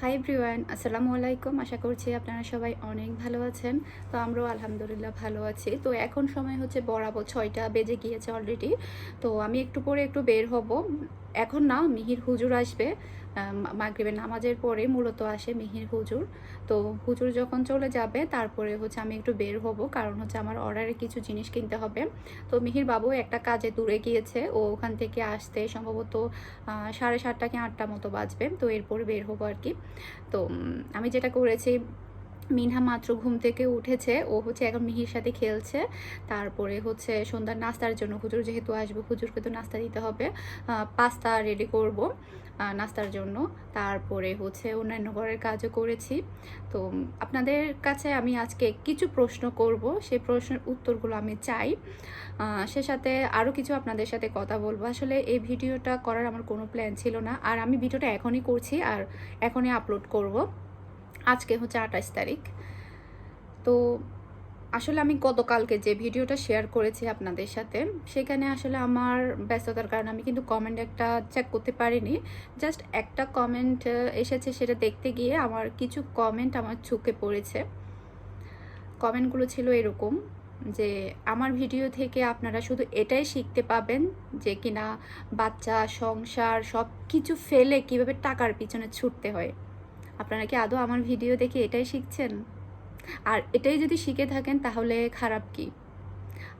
High ব্রিওয়ান আসসালামু আলাইকুম। আশা করছি আপনারা সবাই অনেক ভালো আছেন। তো আমরাও আলহামদুলিল্লাহ ভালো আছি। তো এখন সময় হচ্ছে বরাবর ছয়টা বেজে গিয়েছে অলরেডি তো আমি একটু পরে একটু বের হব। এখন না, মিহির হুজুর আসবে। মাগরিবের নামাজের পরে মূলত আসে মিহির হুজুর। তো হুজুর যখন চলে যাবে, তারপরে হচ্ছে আমি একটু বের হব, কারণ হচ্ছে আমার অর্ডারে কিছু জিনিস কিনতে হবে। তো মিহির বাবু একটা কাজে দূরে গিয়েছে, ও ওখান থেকে আসতে সম্ভবত সাড়ে সাতটা কি আটটা মতো বাজবে। তো এরপর বের হব আর কি। তো আমি যেটা করেছি মিনহা মাত্র ঘুম থেকে উঠেছে। ও হচ্ছে এখন মিহির সাথে খেলছে। তারপরে হচ্ছে সন্ধ্যার নাস্তার জন্য হুজুর যেহেতু আসবে, হুজুরকে তো নাস্তা দিতে হবে। পাস্তা রেডি করব নাস্তার জন্য। তারপরে হচ্ছে অন্যান্য ঘরের কাজও করেছি। তো আপনাদের কাছে আমি আজকে কিছু প্রশ্ন করব। সেই প্রশ্নের উত্তরগুলো আমি চাই। সে সাথে আরও কিছু আপনাদের সাথে কথা বলব। আসলে এই ভিডিওটা করার আমার কোনো প্ল্যান ছিল না। আর আমি ভিডিওটা এখনই করছি আর এখনই আপলোড করব। আজকে হচ্ছে আঠাশ তারিখ। তো আসলে আমি গতকালকে যে ভিডিওটা শেয়ার করেছি আপনাদের সাথে, সেখানে আসলে আমার ব্যস্ততার কারণে আমি কিন্তু কমেন্ট একটা চেক করতে পারিনি। জাস্ট একটা কমেন্ট এসেছে সেটা দেখতে গিয়ে আমার কিছু কমেন্ট আমার চোখে পড়েছে। কমেন্টগুলো ছিল এরকম যে, আমার ভিডিও থেকে আপনারা শুধু এটাই শিখতে পাবেন যে কিনা বাচ্চা, সংসার সব কিছু ফেলে কীভাবে টাকার পিছনে ছুটতে হয়। আপনারা কি আদৌ আমার ভিডিও দেখে এটাই শিখছেন? আর এটাই যদি শিখে থাকেন, তাহলে খারাপ কি?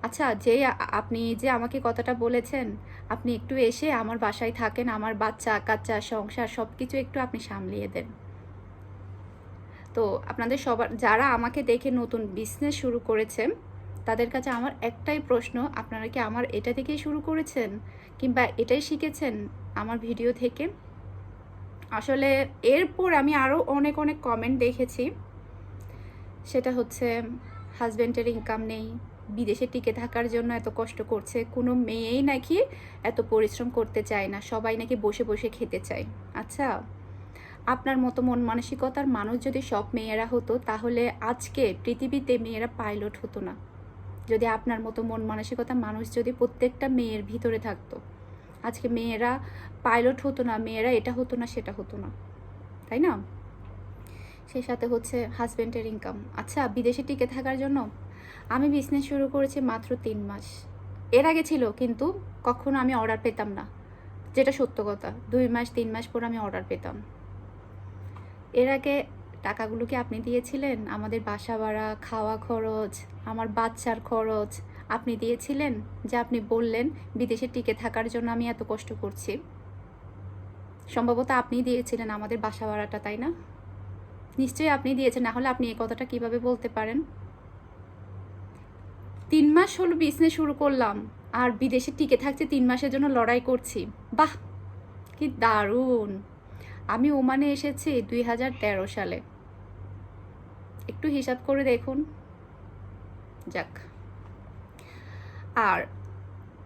আচ্ছা যে আপনি যে আমাকে কথাটা বলেছেন, আপনি একটু এসে আমার বাসায় থাকেন, আমার বাচ্চা, কাচ্চা, সংসার সব কিছু একটু আপনি সামলিয়ে দেন। তো আপনাদের সবার, যারা আমাকে দেখে নতুন বিজনেস শুরু করেছেন, তাদের কাছে আমার একটাই প্রশ্ন, আপনারা কি আমার এটা থেকেই শুরু করেছেন? কিংবা এটাই শিখেছেন আমার ভিডিও থেকে? আসলে এরপর আমি আরও অনেক অনেক কমেন্ট দেখেছি। সেটা হচ্ছে হাজব্যান্ডের ইনকাম নেই, বিদেশে টিকে থাকার জন্য এত কষ্ট করছে, কোনো মেয়েই নাকি এত পরিশ্রম করতে চায় না, সবাই নাকি বসে বসে খেতে চায়। আচ্ছা আপনার মতো মন মানসিকতার মানুষ যদি সব মেয়েরা হতো, তাহলে আজকে পৃথিবীতে মেয়েরা পাইলট হতো না। যদি আপনার মতো মন মানসিকতার মানুষ যদি প্রত্যেকটা মেয়ের ভিতরে থাকতো। আজকে মেয়েরা পাইলট হতো না, মেয়েরা এটা হতো না, সেটা হতো না। তাই না? সেই সাথে হচ্ছে হাজব্যান্ডের ইনকাম আচ্ছা বিদেশে টিকে থাকার জন্য আমি বিজনেস শুরু করেছি মাত্র তিন মাস। এর আগে ছিল, কিন্তু কখনো আমি অর্ডার পেতাম না। যেটা সত্য কথা, দুই মাস, তিন মাস পর আমি অর্ডার পেতাম। এর আগে টাকাগুলো কি আপনি দিয়েছিলেন? আমাদের বাসা ভাড়া, খাওয়া খরচ, আমার বাচ্চার খরচ আপনি দিয়েছিলেন, যে আপনি বললেন, বিদেশে টিকে থাকার জন্য আমি এত কষ্ট করছি। সম্ভবত আপনি দিয়েছিলেন আমাদের বাসা ভাড়াটা, তাই না? নিশ্চয়ই আপনি দিয়েছেন, না হলে আপনি এই কথাটা কীভাবে বলতে পারেন? তিন মাস হলো বিজনেস শুরু করলাম, আর বিদেশে টিকে থাকছে তিন মাসের জন্য লড়াই করছি। বাহ! কি দারুণ! আমি ওমানে এসেছি দুই হাজার তেরো সালে। একটু হিসাব করে দেখুন। যাক। আর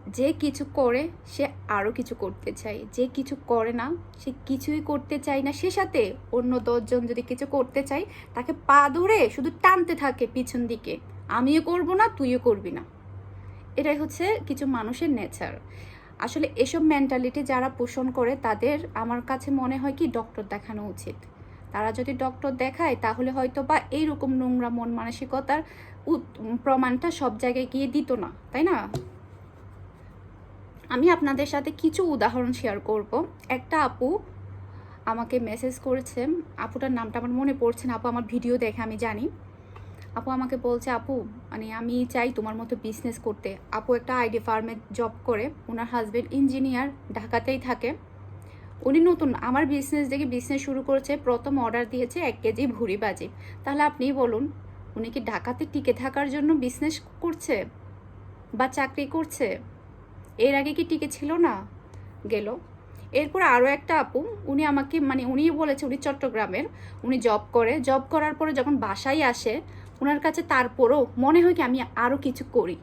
যে কিছু করে, সে আরও কিছু করতে চায়। যে কিছু করে না, সে কিছুই করতে চায় না। সে সাথে অন্য দশজন যদি কিছু করতে চায়, তাকে পা ধরে শুধু টানতে থাকে পিছন দিকে। আমিও করব না, তুইও করবি না। এটাই হচ্ছে কিছু মানুষের নেচার আসলে এসব মেন্টালিটি যারা পোষণ করে, তাদের আমার কাছে মনে হয় কি ডক্টর দেখানো উচিত। তারা যদি ডক্টর দেখায়, তাহলে হয়তো বা এইরকম নোংরা মন মানসিকতার প্রমাণটা সব জায়গায় গিয়ে দিত না, তাই না? আমি আপনাদের সাথে কিছু উদাহরণ শেয়ার করব। একটা আপু আমাকে মেসেজ করেছে, আপুটার নামটা আমার মনে পড়ছে না, আপু আমার ভিডিও দেখে, আমি জানি। আপু আমাকে বলছে, আপু মানে আমি চাই তোমার মতো বিজনেস করতে। আপু একটা আইডি ফার্মে জব করে ওনার হাজব্যান্ড ইঞ্জিনিয়ার ঢাকাতেই থাকে। উনি নতুন, আমার বিজনেস দেখে বিজনেস শুরু করেছে, প্রথম অর্ডার দিয়েছে এক কেজি ভুড়ি বাজি তাহলে আপনিই বলুন, উনি কি ঢাকাতে টিকে থাকার জন্য বিজনেস করছে বা চাকরি করছে? এর আগে কি টিকে ছিল না? গেল। এরপর আরও একটা আপু, উনি আমাকে মানে উনিই বলেছে, উনি চট্টগ্রামের, উনি জব করে। জব করার পরে যখন বাসায় আসে ওনার কাছে তারপরও মনে হয় কি আমি আরও কিছু করি।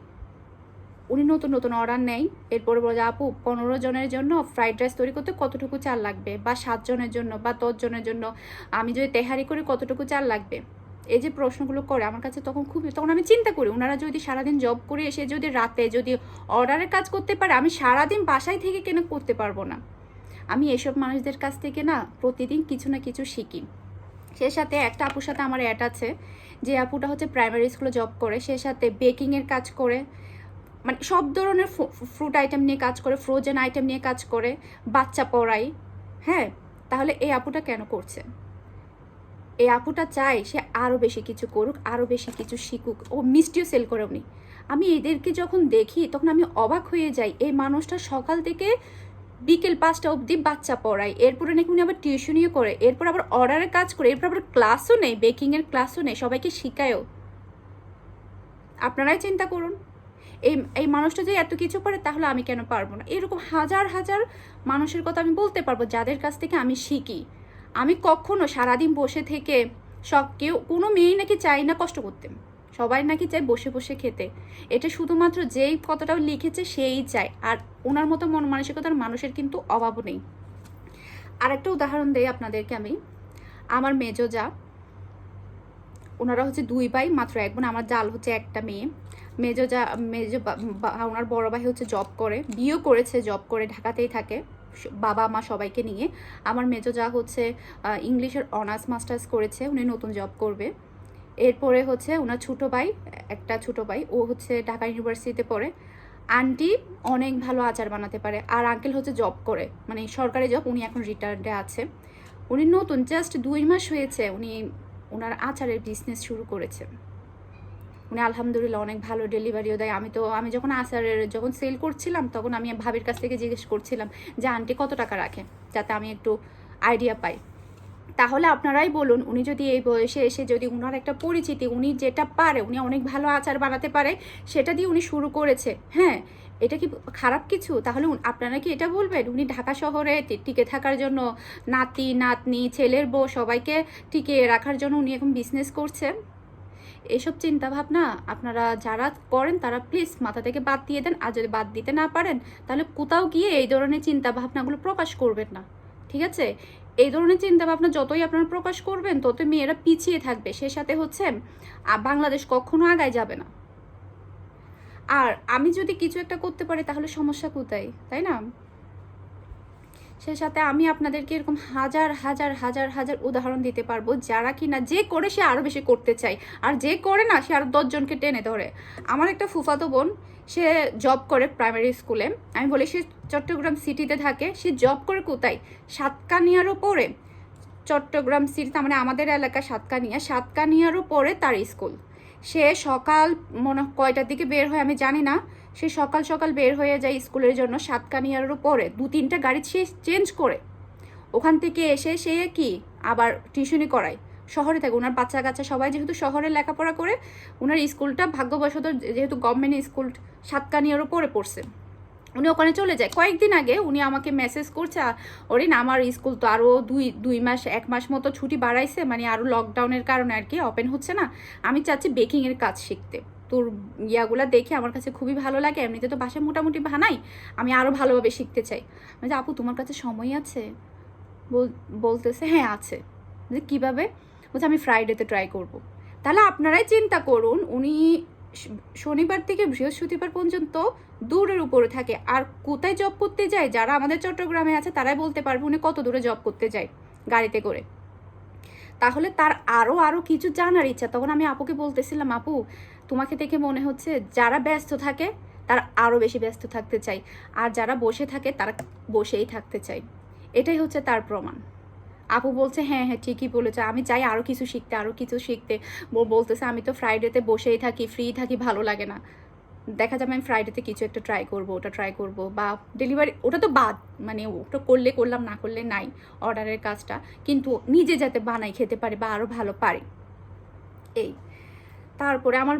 উনি নতুন নতুন অর্ডার নেয়। এরপরে বলে, আপু, পনেরো জনের জন্য ফ্রাইড রাইস তৈরি করতে কতটুকু চাল লাগবে? বা সাত জনের জন্য, বা দশ জনের জন্য? আমি যদি তেহারি করি, কতটুকু চাল লাগবে? এই যে প্রশ্নগুলো করে, আমার কাছে তখন খুব তখন আমি চিন্তা করি ওনারা যদি সারাদিন জব করে এসে যদি রাতে যদি অর্ডারের কাজ করতে পারে, আমি সারাদিন বাসায় থেকে কেন করতে পারব না? আমি এসব মানুষদের কাছ থেকে না প্রতিদিন কিছু না কিছু শিখি। সে সাথে একটা আপুর সাথে আমার অ্যাড আছে, যে আপুটা হচ্ছে প্রাইমারি স্কুলে জব করে, সে সাথে বেকিংয়ের কাজ করে মানে সব ধরনের ফ্রুট আইটেম নিয়ে কাজ করে ফ্রোজেন আইটেম নিয়ে কাজ করে, বাচ্চা পড়াই হ্যাঁ? তাহলে এই আপুটা কেন করছে? এই আপুটা চায় সে আরও বেশি কিছু করুক আরও বেশি কিছু শিখুক। ও মিষ্টিও সেল করে উনি। আমি এদেরকে যখন দেখি, তখন আমি অবাক হয়ে যাই। এই মানুষটা সকাল থেকে বিকেল পাঁচটা অবধি বাচ্চা পড়ায়। এরপরে নাকি উনি আবার টিউশনিও করে, এরপর আবার অর্ডারের কাজ করে, এরপর আবার ক্লাসও নেই বেকিংয়ের ক্লাসও নেই, সবাইকে শিখায়ও। আপনারাই চিন্তা করুন। এই এই মানুষটা যে এত কিছু পারে তাহলে আমি কেন পারব না? এরকম হাজার হাজার মানুষের কথা আমি বলতে পারব, যাদের কাছ থেকে আমি শিখি। আমি কখনো সারাদিন বসে থেকে সব কেউ, কোনো মেয়েই নাকি চাই না কষ্ট করতে। সবাই নাকি চায় বসে বসে খেতে। এটা শুধুমাত্র যেই কথাটাও লিখেছে, সেই চায়। আর ওনার মতো মন মানসিকতার মানুষের কিন্তু অভাবও নেই। আরেকটা উদাহরণ দেই আপনাদেরকে আমি। আমার মেজো যা, ওনারা হচ্ছে দুই ভাই, মাত্র এক বোন। আমার জাল হচ্ছে একটা মেয়ে। মেজো যা, মেজো ওনার বড় ভাই হচ্ছে জব করে, বিয়েও করেছে জব করে, ঢাকাতেই থাকে বাবা, মা সবাইকে নিয়ে। আমার মেজো যা হচ্ছে ইংলিশের অনার্স মাস্টার্স করেছে, উনি নতুন জব করবে। এরপরে হচ্ছে ওনার ছোটো ভাই, একটা ছোটো ভাই, ও হচ্ছে ঢাকা ইউনিভার্সিটিতে পড়ে। আন্টি অনেক ভালো আচার বানাতে পারে, আর আঙ্কেল হচ্ছে জব করে মানে সরকারি জব উনি এখন রিটায়ার্ডে আছে। উনি নতুন জাস্ট দুই মাস হয়েছে, উনি ওনার আচারের বিজনেস শুরু করেছে। উনি আলহামদুলিল্লাহ অনেক ভালো ডেলিভারিও দেয়। আমি তো, আমি যখন আচারের যখন সেল করছিলাম, তখন আমি ভাবির কাছ থেকে জিজ্ঞেস করছিলাম যে, আন্টি, কত টাকা রাখে যাতে আমি একটু আইডিয়া পাই। তাহলে আপনারাই বলুন, উনি যদি এই বয়সে এসে যদি উনার একটা পরিচিতি, উনি যেটা পারে, উনি অনেক ভালো আচার বানাতে পারে, সেটা দিয়ে উনি শুরু করেছে। হ্যাঁ এটা কি খারাপ কিছু? তাহলে আপনারা কি এটা বলবেন? উনি ঢাকা শহরে টিকে থাকার জন্য নাতি, নাতনি, ছেলের বউ সবাইকে টিকে রাখার জন্য উনি এখন বিজনেস করছেন? এসব চিন্তা ভাবনা আপনারা যারা করেন, তারা প্লিজ মাথা থেকে বাদ দিয়ে দেন। আর যদি বাদ দিতে না পারেন, তাহলে কোথাও গিয়ে এই ধরনের চিন্তা ভাবনাগুলো প্রকাশ করবেন না। ঠিক আছে? এই ধরনের চিন্তা ভাবনা যতই আপনারা প্রকাশ করবেন, ততই মেয়েরা পিছিয়ে থাকবে। সে সাথে হচ্ছে বাংলাদেশ কখনো আগায় যাবে না। আর আমি যদি কিছু একটা করতে পারি, তাহলে সমস্যা কোথায়? তাই না? সে সাথে আমি আপনাদেরকে এরকম হাজার হাজার হাজার হাজার উদাহরণ দিতে পারব যারা কি না যে করে সে আরও বেশি করতে চায়। আর যে করে না, সে আরও দশজনকে টেনে ধরে। আমার একটা ফুফাতো বোন, সে জব করে প্রাইমারি স্কুলে আমি বলি, সে চট্টগ্রাম সিটিতে থাকে, সে জব করে কোথায়? সাতকানিয়ারও পরে চট্টগ্রাম সিটি তার মানে আমাদের এলাকা সাতকানিয়া। সাতকানিয়ারও পরে তার স্কুল সে সকাল মনে কয়টার দিকে বের হয় আমি জানি না। সে সকাল সকাল বের হয়ে যায় স্কুলের জন্য সাতকানিয়ার উপরে। দু তিনটা গাড়ি সে চেঞ্জ করে। ওখান থেকে এসে সে কি? আবার টিউশনি করায়। শহরে থাকে। ওনার বাচ্চা কাচ্চা সবাই যেহেতু শহরে লেখাপড়া করে, ওনার স্কুলটা ভাগ্যবশত যেহেতু গভর্নমেন্ট স্কুল সাতকানিয়ারও পরে পড়ছে। উনি ওখানে চলে যায়। কয়েকদিন আগে উনি আমাকে মেসেজ করছে "আ, ওরিন আমার স্কুল তো আরও দুই দুই মাস এক মাস মতো ছুটি বাড়াইছে মানে আরও লকডাউনের কারণে আর কি ওপেন হচ্ছে না। আমি চাচ্ছি বেকিংয়ের কাজ শিখতে। তোর ইয়াগুলা দেখে আমার কাছে খুবই ভালো লাগে এমনিতে তো বাসায় মোটামুটি বানাই আমি আরও ভালোভাবে শিখতে চাই। যে আপু তোমার কাছে সময় আছে? বল- বলতেছে হ্যাঁ আছে। যে কীভাবে? বলছে আমি ফ্রাইডেতে ট্রাই করব। তাহলে আপনারাই চিন্তা করুন উনি শনিবার থেকে বৃহস্পতিবার পর্যন্ত দূরের উপরে থাকে। আর কোথায় জব করতে যায়, যারা আমাদের চট্টগ্রামে আছে তারাই বলতে পারবে উনি কত দূরে জব করতে যায় গাড়িতে করে। তাহলে তার আরও আরও কিছু জানার ইচ্ছা। তখন আমি আপুকে বলতেছিলাম, আপু, তোমাকে দেখে মনে হচ্ছে যারা ব্যস্ত থাকে, তারা আরও বেশি ব্যস্ত থাকতে চাই আর যারা বসে থাকে, তারা বসেই থাকতে চাই এটাই হচ্ছে তার প্রমাণ। আপু বলছে হ্যাঁ হ্যাঁ ঠিকই বলেছে। আমি চাই আরও কিছু শিখতে আরও কিছু শিখতে। বলতেছে, আমি তো ফ্রাইডেতে বসেই থাকি ফ্রি থাকি, ভালো লাগে না। দেখা যাবে আমি ফ্রাইডেতে কিছু একটা ট্রাই করব, ওটা ট্রাই করব বা ডেলিভারি ওটা তো বাদ মানে ওটা করলে করলাম, না করলে নাই অর্ডারের কাজটা। কিন্তু নিজে যাতে বানাই খেতে পারে বা আরও ভালো পারে। এই। তারপরে আমার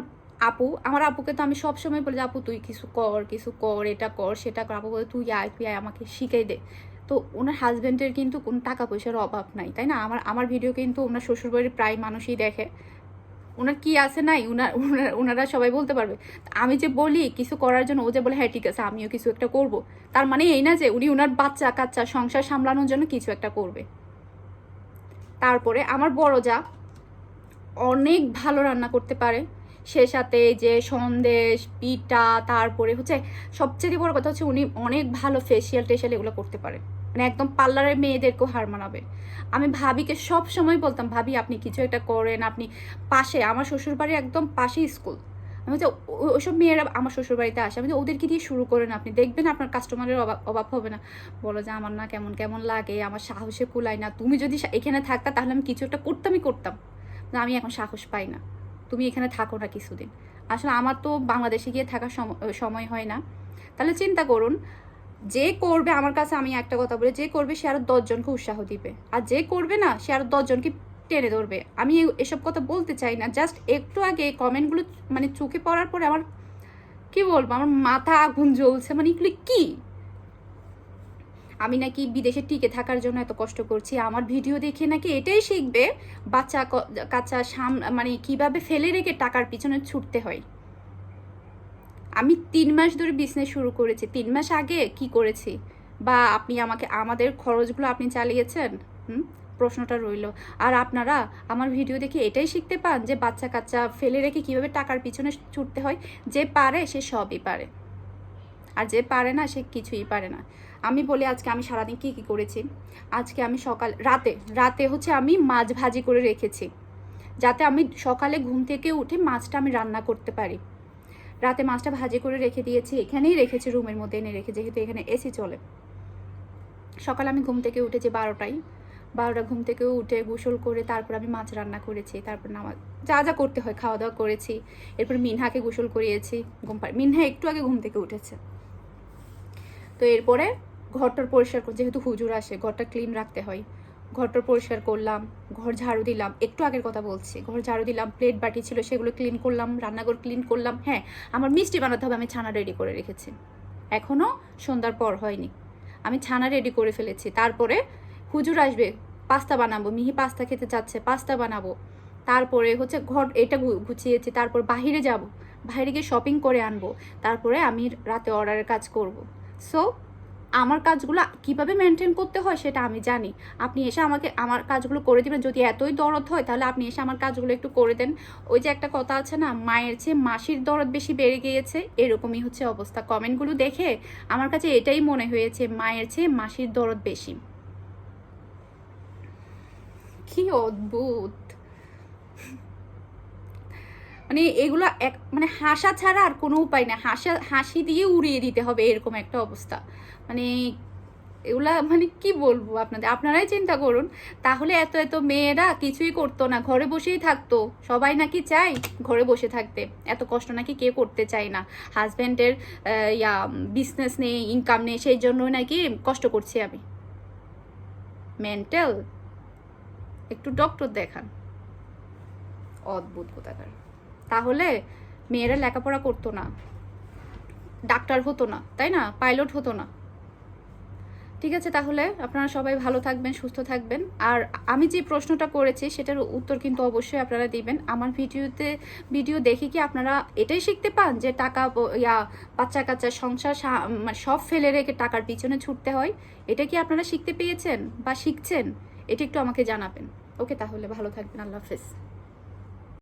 আপু, আমার আপুকে তো আমি সবসময় বলি আপু, তুই কিছু কর কিছু কর, এটা কর, সেটা কর। আপু বলে, তুই আয় তুই আয়, আমাকে শিখাই দে। তো ওনার হাজব্যান্ডের কিন্তু কোনো টাকা পয়সার অভাব নাই, তাই না? আমার আমার ভিডিও কিন্তু ওনার শ্বশুরবাড়ির প্রায় মানুষই দেখে। ওনার কি আছে নাই? ওনার ওনার সবাই বলতে পারবে। আমি যে বলি, কিছু করার জন্য ও যে বলে হ্যাঁ ঠিক আছে, আমিও কিছু একটা করব। তার মানে এই না যে উনি ওনার বাচ্চা কাচ্চা সংসার সামলানোর জন্য কিছু একটা করবে। তারপরে আমার বড় যা, অনেক ভালো রান্না করতে পারে। সে সাথে যে সন্দেশ, পিঠা, তারপরে হচ্ছে সবচেয়ে বড় কথা হচ্ছে উনি অনেক ভালো ফেসিয়াল টেশিয়াল এগুলো করতে পারে। মানে একদম পার্লারের মেয়েদেরকেও হার মানাবে। আমি ভাবিকে সব সময় বলতাম, ভাবি, আপনি কিছু একটা করেন, আপনি পাশে, আমার শ্বশুরবাড়ির একদম পাশে স্কুল। আমি যে ওইসব মেয়েরা আমার শ্বশুরবাড়িতে আসে। আমি যে ওদেরকে দিয়ে শুরু করেন আপনি, দেখবেন আপনার কাস্টমারের অভাব অভাব হবে না। বলো যে, আমার না কেমন কেমন লাগে, আমার সাহসে কুলায় না। তুমি যদি এখানে থাকতা তাহলে আমি কিছু একটা করতামই করতাম। না আমি এখন সাহস পাই না। তুমি এখানে থাকো না কিছুদিন। আসলে আমার তো বাংলাদেশে গিয়ে থাকার সম- সময় হয় না। তাহলে চিন্তা করুন যে করবে, আমার কাছে আমি একটা কথা বলি, যে করবে সে আরও দশজনকে উৎসাহ দিবে। আর যে করবে না, সে আরও দশজনকে টেনে ধরবে। আমি এসব কথা বলতে চাই না। জাস্ট একটু আগে কমেন্টগুলো মানে চোখে পড়ার পরে আমার, কি বলব, আমার মাথা আগুন জ্বলছে। মানে এগুলি কি? আমি নাকি বিদেশে টিকে থাকার জন্য এত কষ্ট করছি। আমার ভিডিও দেখে নাকি এটাই শিখবে বাচ্চা কাচ্চা সাম মানে কীভাবে ফেলে রেখে টাকার পিছনে ছুটতে হয়। আমি তিন মাস ধরে বিজনেস শুরু করেছি। তিন মাস আগে কি করেছি? বা আপনি আমাকে, আমাদের খরচগুলো আপনি চালিয়েছেন? হুম? প্রশ্নটা রইল। আর আপনারা আমার ভিডিও দেখে এটাই শিখতে পান যে বাচ্চা কাচ্চা ফেলে রেখে কীভাবে টাকার পিছনে ছুটতে হয়? যে পারে সে সবই পারে। আর যে পারে না সে কিছুই পারে না। আমি বলি, আজকে আমি সারাদিন কি কি করেছি? আজকে আমি সকাল, রাতে রাতে হচ্ছে আমি মাছ ভাজি করে রেখেছি। যাতে আমি সকালে ঘুম থেকে উঠে মাছটা আমি রান্না করতে পারি। রাতে মাছটা ভাজি করে রেখে দিয়েছি, এখানেই রেখেছি, রুমের মধ্যে এনে রেখে, যেহেতু এখানে এসি চলে। সকাল আমি ঘুম থেকে উঠেছি বারোটায়। বারোটা ঘুম থেকে উঠে গোসল করে তারপর আমি মাছ রান্না করেছি, তারপর নামাজ, যা যা করতে হয় খাওয়া দাওয়া করেছি। এরপর মিনহাকে গোসল করিয়েছি, ঘুম মিনহা একটু আগে ঘুম থেকে উঠেছে। তো এরপরে ঘরটার পরিষ্কার যেহেতু হুজুর আসে, ঘরটা ক্লিন রাখতে হয়। ঘরটা পরিষ্কার করলাম, ঘর ঝাড়ু দিলাম, একটু আগের কথা বলছি, ঘর ঝাড়ু দিলাম প্লেট বাটি ছিল সেগুলো ক্লিন করলাম, রান্নাঘর ক্লিন করলাম হ্যাঁ আমার মিষ্টি বানাতে হবে, আমি ছানা রেডি করে রেখেছি। এখনও সন্ধ্যার পর হয়নি। আমি ছানা রেডি করে ফেলেছি, তারপরে হুজুর আসবে পাস্তা বানাবো, মিহি পাস্তা খেতে চাচ্ছে পাস্তা বানাবো। তারপরে হচ্ছে ঘর, এটা গুছিয়েছি, তারপর বাইরে যাব বাইরে গিয়ে শপিং করে আনব, তারপরে আমি রাতে অর্ডারের কাজ করব। সো আমার কাজগুলো কীভাবে মেনটেন করতে হয় সেটা আমি জানি। আপনি এসে আমাকে আমার কাজগুলো করে দিবেন। যদি এতই দরদ হয় তাহলে আপনি এসে আমার কাজগুলো একটু করে দেন। ওই যে একটা কথা আছে না, মায়ের চেয়ে মাসির দরদ বেশি বেড়ে গিয়েছে, এরকমই হচ্ছে অবস্থা। কমেন্টগুলো দেখে আমার কাছে এটাই মনে হয়েছে, মায়ের চেয়ে মাসির দরদ বেশি। কি অদ্ভুত। মানে এগুলো এক মানে হাসা ছাড়া আর কোনো উপায় না হাসা, হাসি দিয়ে উড়িয়ে দিতে হবে, এরকম একটা অবস্থা। মানে এগুলা মানে কি বলব আপনাদের? আপনারাই চিন্তা করুন। তাহলে এত এত মেয়েরা কিছুই করতো না, ঘরে বসেই থাকতো। সবাই নাকি চাই ঘরে বসে থাকতে। এত কষ্ট নাকি কে করতে চায় না। হাজব্যান্ডের ইয়া বিজনেস নেই ইনকাম নেই, সেই জন্য নাকি কষ্ট করছি আমি। মেন্টাল একটু ডক্টর দেখান। অদ্ভুত কোথাকার। তাহলে মেয়েরা লেখাপড়া করতো না। ডাক্তার হতো না, তাই না? পাইলট হতো না। ঠিক আছে, তাহলে আপনারা সবাই ভালো থাকবেন, সুস্থ থাকবেন। আর আমি যে প্রশ্নটা করেছি, সেটার উত্তর কিন্তু অবশ্যই আপনারা দিবেন। আমার ভিডিওতে, ভিডিও দেখে কি আপনারা এটাই শিখতে পান যে টাকা ইয়া, বাচ্চা কাচ্চা সংসার মানে সব ফেলে রেখে টাকার পিছনে ছুটতে হয়? এটা কি আপনারা শিখতে পেয়েছেন বা শিখছেন? এটা একটু আমাকে জানাবেন। ওকে, তাহলে ভালো থাকবেন। আল্লাহ হাফেজ।